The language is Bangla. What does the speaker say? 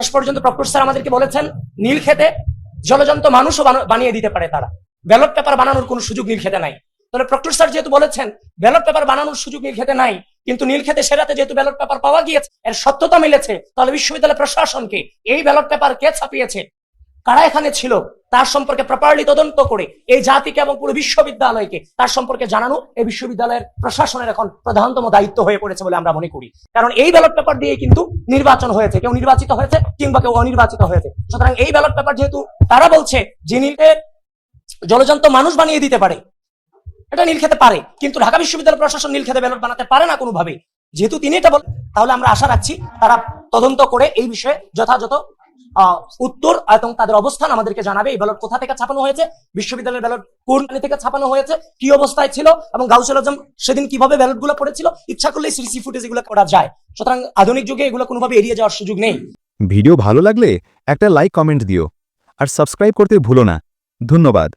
শেষ পর্যন্ত প্রক্টর স্যার আমাদেরকে বলেছেন, নীল খেতে জলজন্ত মানুষও বানিয়ে দিতে পারে তারা। ব্যালট পেপার বানানোর কোনো সুযোগ নীল খেতে নাই। তাহলে প্রক্টর স্যার যেহেতু বলেছেন, ব্যালট পেপার বানানোর সুযোগ নীল খেতে নাই, কিন্তু নীল খেতে সেরাতে যেহেতু ব্যালট পেপার পাওয়া গিয়েছে, এর সত্যতা মিলেছে, তাহলে বিশ্ববিদ্যালয় প্রশাসনকে এই ব্যালট পেপার কে ছাপিয়েছে? কারা এখানে ছিল, তার সম্পর্কে প্রপারলি তদন্ত করে এই জাতিকে এবং পুরো বিশ্ববিদ্যালয়কে তার সম্পর্কে জানানো, এই বিশ্ববিদ্যালয়ের প্রশাসনের এখন প্রধানতম দায়িত্ব হয়ে পড়েছে বলে আমরা মনে করি। কারণ এই ব্যালট পেপার দিয়ে কিন্তু নির্বাচন হয়েছে। কেউ নির্বাচিত হয়েছে কিংবা কেউ অনির্বাচিত হয়েছে। সুতরাং এই ব্যালট পেপার যেহেতু তারা বলছে যে নীলকে জলজন্ত মানুষ বানিয়ে দিতে পারে, এটা নীল খেতে পারে। কিন্তু ঢাকা বিশ্ববিদ্যালয় প্রশাসন নীল খেতে ব্যালট বানাতে পারে না কোনোভাবে যেহেতু তিনি এটা বল তাহলে আমরা আশা রাখছি তারা তদন্ত করে এই বিষয়ে যথাযথ উত্তর এবং তাদের অবস্থান আমাদেরকে জানাবে। এই ব্যালট কোথা থেকে ছাপানো হয়েছে? বিশ্ববিদ্যালয়ের ব্যালট কোন থেকে ছাপানো হয়েছে? কি অবস্থায় ছিল? এবং গাউসুল আজম সেদিন কীভাবে ব্যালটগুলো পড়েছিল? ইচ্ছা করলে সিসি ফুটেজ এগুলো করা যায়। সুতরাং আধুনিক যুগে এগুলো কোনোভাবে এড়িয়ে যাওয়ার সুযোগ নেই। ভিডিও ভালো লাগলে একটা লাইক, কমেন্ট দিও। আর সাবস্ক্রাইব করতে ভুলো না। ধন্যবাদ।